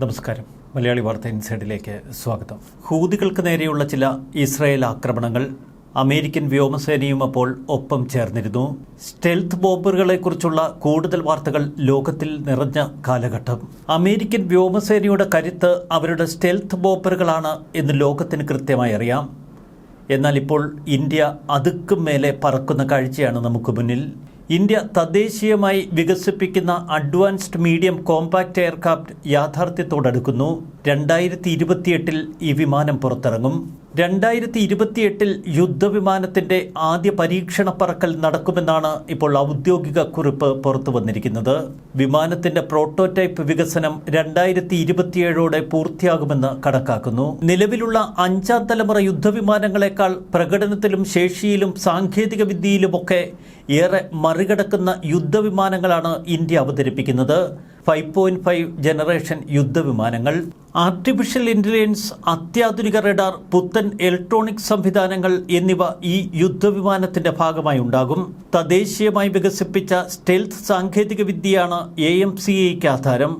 നമസ്കാരം. മലയാളി വാർത്ത ഇൻസൈഡിലേക്ക് സ്വാഗതം. ഹൂതികൾക്ക് നേരെയുള്ള ചില ഇസ്രായേൽ ആക്രമണങ്ങൾ അമേരിക്കൻ വ്യോമസേനയും അപ്പോൾ ഒപ്പം ചേർന്നിരുന്നു. സ്റ്റെൽത്ത് ബോംബറുകളെക്കുറിച്ചുള്ള കൂടുതൽ വാർത്തകൾ ലോകത്തിൽ നിറഞ്ഞ കാലഘട്ടം. അമേരിക്കൻ വ്യോമസേനയുടെ കരുത്ത് അവരുടെ സ്റ്റെൽത്ത് ബോംബറുകളാണ് എന്ന് ലോകത്തിന് കൃത്യമായി അറിയാം. എന്നാൽ ഇപ്പോൾ ഇന്ത്യ അതുക്കും മേലെ പറക്കുന്ന കാഴ്ചയാണ് നമുക്ക് മുന്നിൽ. ഇന്ത്യ തദ്ദേശീയമായി വികസിപ്പിക്കുന്ന അഡ്വാൻസ്ഡ് മീഡിയം കോമ്പാക്റ്റ് എയർക്രാഫ്റ്റ് യാഥാർത്ഥ്യത്തോടടുക്കുന്നു. രണ്ടായിരത്തി ഇരുപത്തിയെട്ടിൽ ഈ വിമാനം പുറത്തിറങ്ങും. രണ്ടായിരത്തി ഇരുപത്തിയെട്ടിൽ യുദ്ധവിമാനത്തിന്റെ ആദ്യ പരീക്ഷണ പറക്കൽ നടക്കുമെന്നാണ് ഇപ്പോൾ ഔദ്യോഗിക കുറിപ്പ് പുറത്തു വന്നിരിക്കുന്നത്. വിമാനത്തിന്റെ പ്രോട്ടോടൈപ്പ് വികസനം രണ്ടായിരത്തി ഇരുപത്തിയേഴോടെ പൂർത്തിയാകുമെന്ന് കണക്കാക്കുന്നു. നിലവിലുള്ള അഞ്ചാം തലമുറ യുദ്ധവിമാനങ്ങളെക്കാൾ പ്രകടനത്തിലും ശേഷിയിലും സാങ്കേതിക വിദ്യയിലുമൊക്കെ ഏറെ മറികടക്കുന്ന യുദ്ധവിമാനങ്ങളാണ് ഇന്ത്യ അവതരിപ്പിക്കുന്നത്. ഫൈവ് പോയിന്റ് ഫൈവ് ജനറേഷൻ യുദ്ധവിമാനങ്ങൾ ആർട്ടിഫിഷ്യൽ ഇന്റലിജൻസ് അത്യാധുനിക റഡാർ പുത്തൻ ഇലക്ട്രോണിക് സംവിധാനങ്ങൾ എന്നിവ ഈ യുദ്ധവിമാനത്തിന്റെ ഭാഗമായി ഉണ്ടാകും തദ്ദേശീയമായി വികസിപ്പിച്ച സ്റ്റെൽത്ത് സാങ്കേതിക വിദ്യയാണ് എ എം സി എക്ക് ആധാരം.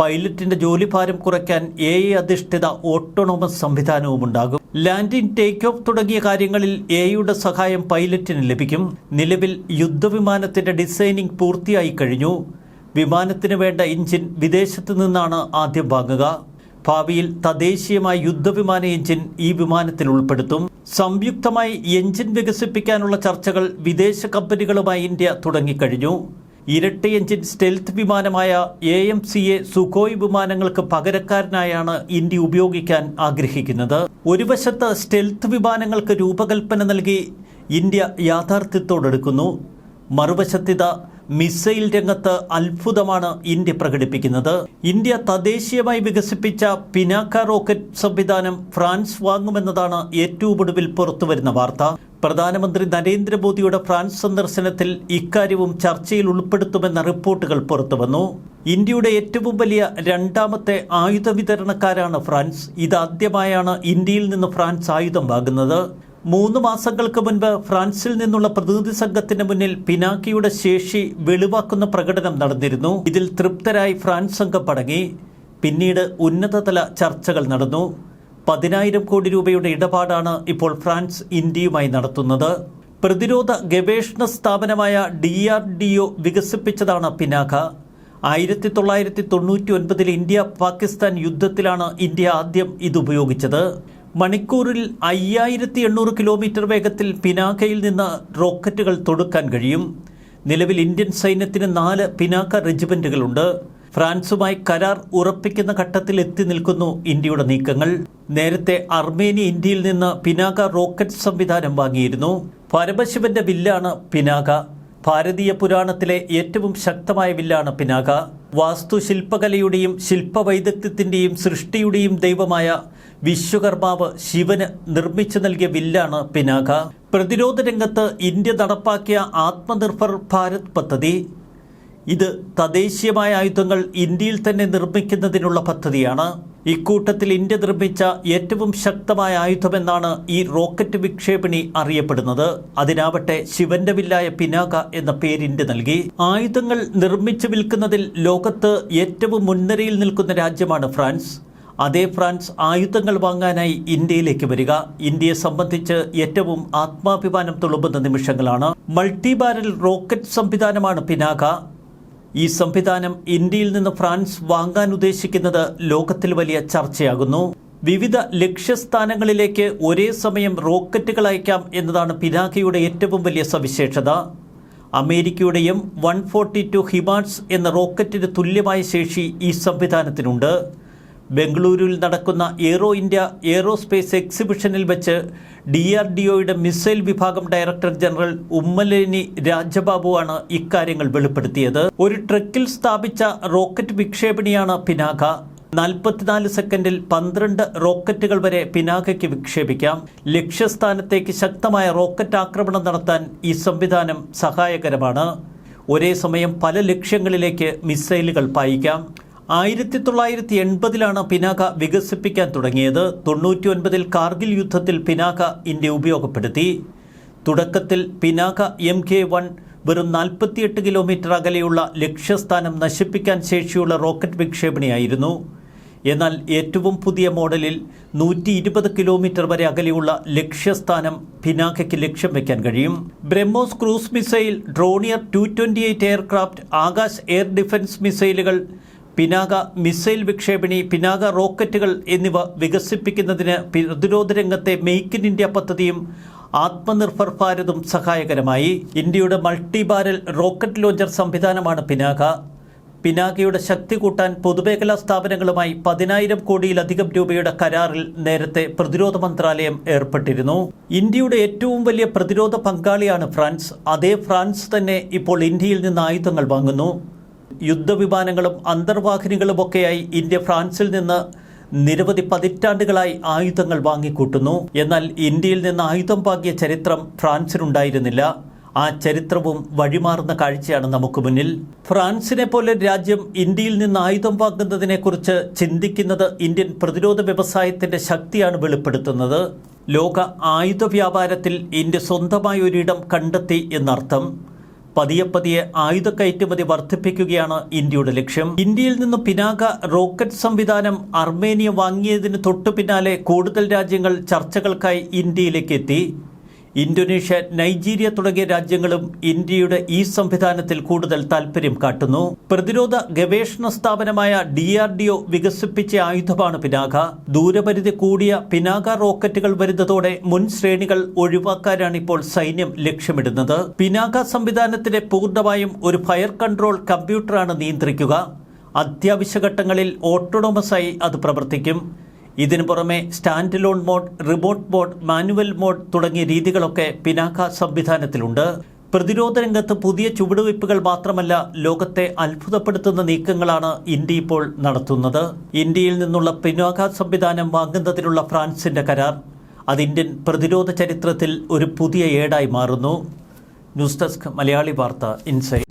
പൈലറ്റിന്റെ ജോലിഭാരം കുറയ്ക്കാൻ എ ഐ അധിഷ്ഠിത ഓട്ടോണോമസ് സംവിധാനവും ഉണ്ടാകും ലാൻഡിംഗ് ടേക്ക് ഓഫ് തുടങ്ങിയ കാര്യങ്ങളിൽ എയുടെ സഹായം പൈലറ്റിന് ലഭിക്കും. നിലവിൽ യുദ്ധവിമാനത്തിന്റെ ഡിസൈനിങ് പൂർത്തിയായി കഴിഞ്ഞു. വിമാനത്തിന് വേണ്ട എഞ്ചിൻ വിദേശത്തു നിന്നാണ് ആദ്യം വാങ്ങുക. ഭാവിയിൽ തദ്ദേശീയമായ യുദ്ധവിമാന എഞ്ചിൻ ഈ വിമാനത്തിൽ ഉൾപ്പെടുത്തും. സംയുക്തമായി എഞ്ചിൻ വികസിപ്പിക്കാനുള്ള ചർച്ചകൾ വിദേശ കമ്പനികളുമായി ഇന്ത്യ തുടങ്ങിക്കഴിഞ്ഞു. ഇരട്ട engine stealth വിമാനമായ A M C A Sukhoi വിമാനങ്ങൾക്ക് പകരക്കാരനായാണ് ഇന്ത്യ ഉപയോഗിക്കാൻ ആഗ്രഹിക്കുന്നത്. ഒരു വശത്ത് സ്റ്റെൽത്ത് വിമാനങ്ങൾക്ക് രൂപകൽപ്പന നൽകി ഇന്ത്യ യാഥാർത്ഥ്യത്തോടെടുക്കുന്നു. മറുവശത്തിത മിസൈൽ രംഗത്ത് അത്ഭുതമാണ് ഇന്ത്യ പ്രകടിപ്പിക്കുന്നത്. ഇന്ത്യ തദ്ദേശീയമായി വികസിപ്പിച്ച പിനാക്ക റോക്കറ്റ് സംവിധാനം ഫ്രാൻസ് വാങ്ങുമെന്നതാണ് ഏറ്റവും ഒടുവിൽ പുറത്തുവരുന്ന വാർത്ത. പ്രധാനമന്ത്രി നരേന്ദ്രമോദിയുടെ ഫ്രാൻസ് സന്ദർശനത്തിൽ ഇക്കാര്യവും ചർച്ചയിൽ ഉൾപ്പെടുത്തുമെന്ന റിപ്പോർട്ടുകൾ പുറത്തുവന്നു. ഇന്ത്യയുടെ ഏറ്റവും വലിയ രണ്ടാമത്തെ ആയുധ വിതരണക്കാരാണ് ഫ്രാൻസ്. ഇതാദ്യമായാണ് ഇന്ത്യയിൽ നിന്ന് ഫ്രാൻസ് ആയുധം വാങ്ങുന്നത്. മൂന്ന് മാസങ്ങൾക്ക് മുൻപ് ഫ്രാൻസിൽ നിന്നുള്ള പ്രതിനിധി സംഘത്തിന് മുന്നിൽ പിനാക്കിയുടെ ശേഷി വെളിവാക്കുന്ന പ്രകടനം നടന്നിരുന്നു. ഇതിൽ തൃപ്തരായി ഫ്രാൻസ് സംഘം മടങ്ങി. പിന്നീട് ഉന്നതതല ചർച്ചകൾ നടന്നു. പതിനായിരം കോടി രൂപയുടെ ഇടപാടാണ് ഇപ്പോൾ ഫ്രാൻസ് ഇന്ത്യയുമായി നടത്തുന്നത്. പ്രതിരോധ ഗവേഷണ സ്ഥാപനമായ ഡി ആർ ഡി ഒ വികസിപ്പിച്ചതാണ് പിനാക ആയിരത്തി തൊള്ളായിരത്തി തൊണ്ണൂറ്റി ഒൻപതിൽ ഇന്ത്യ പാകിസ്ഥാൻ യുദ്ധത്തിലാണ് ഇന്ത്യ ആദ്യം ഇത് ഉപയോഗിച്ചത്. മണിക്കൂറിൽ അയ്യായിരത്തി എണ്ണൂറ് കിലോമീറ്റർ വേഗത്തിൽ പിനാക്കയിൽ നിന്ന് റോക്കറ്റുകൾ തൊടുക്കാൻ കഴിയും. നിലവിൽ ഇന്ത്യൻ സൈന്യത്തിന് നാല് പിനാക്ക റെജിമെന്റുകളുണ്ട്. ഫ്രാൻസുമായി കരാർ ഉറപ്പിക്കുന്ന ഘട്ടത്തിൽ എത്തി നിൽക്കുന്നു ഇന്ത്യയുടെ നീക്കങ്ങൾ. നേരത്തെ അർമേനിയ ഇന്ത്യയിൽ നിന്ന് പിനാക റോക്കറ്റ് സംവിധാനം വാങ്ങിയിരുന്നു. പരമശിവന്റെ വില്ലാണ് പിനാക ഭാരതീയ പുരാണത്തിലെ ഏറ്റവും ശക്തമായ വില്ലാണ് പിനാക വാസ്തുശില്പകലയുടെയും ശില്പവൈദഗ്ധ്യത്തിന്റെയും സൃഷ്ടിയുടെയും ദൈവമായ വിശ്വകർമാവ് ശിവന് നിർമ്മിച്ചു നൽകിയ വില്ലാണ് പിനാക. പ്രതിരോധ രംഗത്ത് ഇന്ത്യ നടപ്പാക്കിയ ആത്മനിർഭർ ഭാരത് പദ്ധതി. ഇത് തദ്ദേശീയമായ ആയുധങ്ങൾ ഇന്ത്യയിൽ തന്നെ നിർമ്മിക്കുന്നതിനുള്ള പദ്ധതിയാണ്. ഇക്കൂട്ടത്തിൽ ഇന്ത്യ നിർമ്മിച്ച ഏറ്റവും ശക്തമായ ആയുധമെന്നാണ് ഈ റോക്കറ്റ് വിക്ഷേപണി അറിയപ്പെടുന്നത്. അതിനാവട്ടെ ശിവന്റെ വില്ലായ പിനാക എന്ന പേര് ഇന്ത്യ നൽകി. ആയുധങ്ങൾ നിർമ്മിച്ചു വിൽക്കുന്നതിൽ ലോകത്ത് ഏറ്റവും മുൻനിരയിൽ നിൽക്കുന്ന രാജ്യമാണ് ഫ്രാൻസ്. അതേ ഫ്രാൻസ് ആയുധങ്ങൾ വാങ്ങാനായി ഇന്ത്യയിലേക്ക് വരിക. ഇന്ത്യയെ സംബന്ധിച്ച് ഏറ്റവും ആത്മാഭിമാനം തുളുമ്പുന്ന നിമിഷങ്ങളാണ്. മൾട്ടി ബാരൽ റോക്കറ്റ് സംവിധാനമാണ് പിനാക ഈ സംവിധാനം ഇന്ത്യയിൽ നിന്ന് ഫ്രാൻസ് വാങ്ങാൻ ഉദ്ദേശിക്കുന്നത് ലോകത്തിൽ വലിയ ചർച്ചയാകുന്നു. വിവിധ ലക്ഷ്യസ്ഥാനങ്ങളിലേക്ക് ഒരേ സമയം റോക്കറ്റുകൾ അയക്കാം എന്നതാണ് പിനാകയുടെ ഏറ്റവും വലിയ സവിശേഷത. അമേരിക്കയുടെയും വൺ ഫോർട്ടി ടു ഹിമാൻസ് എന്ന റോക്കറ്റിന് തുല്യമായ ശേഷി ഈ സംവിധാനത്തിനുണ്ട്. ബംഗളൂരുവിൽ നടക്കുന്ന എയ്റോ ഇന്ത്യ എയ്റോസ്പേസ് എക്സിബിഷനിൽ വെച്ച് ഡി ആർ ഡി ഒയുടെ മിസൈൽ വിഭാഗം ഡയറക്ടർ ജനറൽ ഉമ്മലേനി രാജബാബുവാണ് ഇക്കാര്യങ്ങൾ വെളിപ്പെടുത്തിയത്. ഒരു ട്രക്കിൽ സ്ഥാപിച്ച റോക്കറ്റ് വിക്ഷേപണിയാണ് പിനാക. നാൽപ്പത്തിനാല് സെക്കൻഡിൽ പന്ത്രണ്ട് റോക്കറ്റുകൾ വരെ പിനാകയ്ക്ക് വിക്ഷേപിക്കാം. ലക്ഷ്യസ്ഥാനത്തേക്ക് ശക്തമായ റോക്കറ്റ് ആക്രമണം നടത്താൻ ഈ സംവിധാനം സഹായകരമാണ്. ഒരേ സമയം പല ലക്ഷ്യങ്ങളിലേക്ക് മിസൈലുകൾ പായിക്കാം. ആയിരത്തി തൊള്ളായിരത്തി എൺപതിലാണ് പിനാക വികസിപ്പിക്കാൻ തുടങ്ങിയത്. തൊണ്ണൂറ്റി ഒൻപതിൽ കാർഗിൽ യുദ്ധത്തിൽ പിനാക ഇന്ത്യ ഉപയോഗപ്പെടുത്തി. തുടക്കത്തിൽ പിനാക എം കെ വൺ വെറും നാൽപ്പത്തിയെട്ട് കിലോമീറ്റർ അകലെയുള്ള ലക്ഷ്യസ്ഥാനം നശിപ്പിക്കാൻ ശേഷിയുള്ള റോക്കറ്റ് വിക്ഷേപണിയായിരുന്നു. എന്നാൽ ഏറ്റവും പുതിയ മോഡലിൽ നൂറ്റി ഇരുപത് കിലോമീറ്റർ വരെ അകലെയുള്ള ലക്ഷ്യസ്ഥാനം പിനാക്കയ്ക്ക് ലക്ഷ്യം വയ്ക്കാൻ കഴിയും. BrahMos cruise missile Dornier two twenty eight aircraft Akash air defence മിസൈലുകൾ പിനാക മിസൈൽ വിക്ഷേപിണി പിനാക റോക്കറ്റുകൾ എന്നിവ വികസിപ്പിക്കുന്നതിന് പ്രതിരോധ രംഗത്തെ മെയ്ക്ക് ഇൻ ഇന്ത്യ പദ്ധതിയും ആത്മനിർഭർ ഭാരതും സഹായകരമായി. ഇന്ത്യയുടെ മൾട്ടി ബാരൽ റോക്കറ്റ് ലോഞ്ചർ സംവിധാനമാണ് പിനാക. പിനാകയുടെ ശക്തി കൂട്ടാൻ പൊതുമേഖലാ സ്ഥാപനങ്ങളുമായി പതിനായിരം കോടിയിലധികം രൂപയുടെ കരാറിൽ നേരത്തെ പ്രതിരോധ മന്ത്രാലയം ഏർപ്പെട്ടിരുന്നു. ഇന്ത്യയുടെ ഏറ്റവും വലിയ പ്രതിരോധ പങ്കാളിയാണ് ഫ്രാൻസ്. അതേ ഫ്രാൻസ് തന്നെ ഇപ്പോൾ ഇന്ത്യയിൽ നിന്ന് ആയുധങ്ങൾ വാങ്ങുന്നു. യുദ്ധവിമാനങ്ങളും അന്തർവാഹിനികളുമൊക്കെയായി ഇന്ത്യ ഫ്രാൻസിൽ നിന്ന് നിരവധി പതിറ്റാണ്ടുകളായി ആയുധങ്ങൾ വാങ്ങിക്കൂട്ടുന്നു. എന്നാൽ ഇന്ത്യയിൽ നിന്ന് ആയുധം വാങ്ങിയ ചരിത്രം ഫ്രാൻസിനുണ്ടായിരുന്നില്ല. ആ ചരിത്രവും വഴിമാറുന്ന കാഴ്ചയാണ് നമുക്ക് മുന്നിൽ. ഫ്രാൻസിനെ പോലെ രാജ്യം ഇന്ത്യയിൽ നിന്ന് ആയുധം വാങ്ങുന്നതിനെക്കുറിച്ച് ചിന്തിക്കുന്നത് ഇന്ത്യൻ പ്രതിരോധ വ്യവസായത്തിന്റെ ശക്തിയാണ് വെളിപ്പെടുത്തുന്നത്. ലോക ആയുധ വ്യാപാരത്തിൽ ഇന്ത്യ സ്വന്തമായ ഒരിടം കണ്ടെത്തി എന്നർത്ഥം. പതിയെ പതിയെ ആയുധ കയറ്റുമതി വർദ്ധിപ്പിക്കുകയാണ് ഇന്ത്യയുടെ ലക്ഷ്യം. ഇന്ത്യയിൽ നിന്ന് പിനാക റോക്കറ്റ് സംവിധാനം അർമേനിയ വാങ്ങിയതിന് തൊട്ടു പിന്നാലെ കൂടുതൽ രാജ്യങ്ങൾ ചർച്ചകൾക്കായി ഇന്ത്യയിലേക്ക് എത്തി. ഇന്തോനേഷ്യ നൈജീരിയ തുടങ്ങിയ രാജ്യങ്ങളും ഇന്ത്യയുടെ ഈ സംവിധാനത്തിൽ കൂടുതൽ താൽപര്യം കാട്ടുന്നു. പ്രതിരോധ ഗവേഷണ സ്ഥാപനമായ ഡി ആർ ഡി ഒ വികസിപ്പിച്ച ആയുധമാണ് പിനാക. ദൂരപരിധി കൂടിയ പിനാക റോക്കറ്റുകൾ വരുന്നതോടെ മുൻ ശ്രേണികൾ ഒഴിവാക്കാനാണ് ഇപ്പോൾ സൈന്യം ലക്ഷ്യമിടുന്നത്. പിനാക സംവിധാനത്തിലെ പൂർണമായും ഒരു ഫയർ കൺട്രോൾ കമ്പ്യൂട്ടറാണ് നിയന്ത്രിക്കുക. അത്യാവശ്യ ഘട്ടങ്ങളിൽ ഓട്ടോണോമസായി അത് പ്രവർത്തിക്കും. ഇതിനു പുറമെ standalone mode remote mode manual mode തുടങ്ങിയ രീതികളൊക്കെ പിനാക്ക സംവിധാനത്തിലുണ്ട്. പ്രതിരോധ രംഗത്ത് പുതിയ ചുവടുവയ്പ്പുകൾ മാത്രമല്ല ലോകത്തെ അത്ഭുതപ്പെടുത്തുന്ന നീക്കങ്ങളാണ് ഇന്ത്യ ഇപ്പോൾ നടത്തുന്നത്. ഇന്ത്യയിൽ നിന്നുള്ള പിനാക സംവിധാനം വാങ്ങുന്നതിനുള്ള ഫ്രാൻസിന്റെ കരാർ. അത് ഇന്ത്യൻ പ്രതിരോധ ചരിത്രത്തിൽ ഒരു പുതിയ ഏടായി മാറുന്നു. ന്യൂസ് ഡെസ്ക് മലയാളി വാർത്ത ഇൻസൈറ്റ്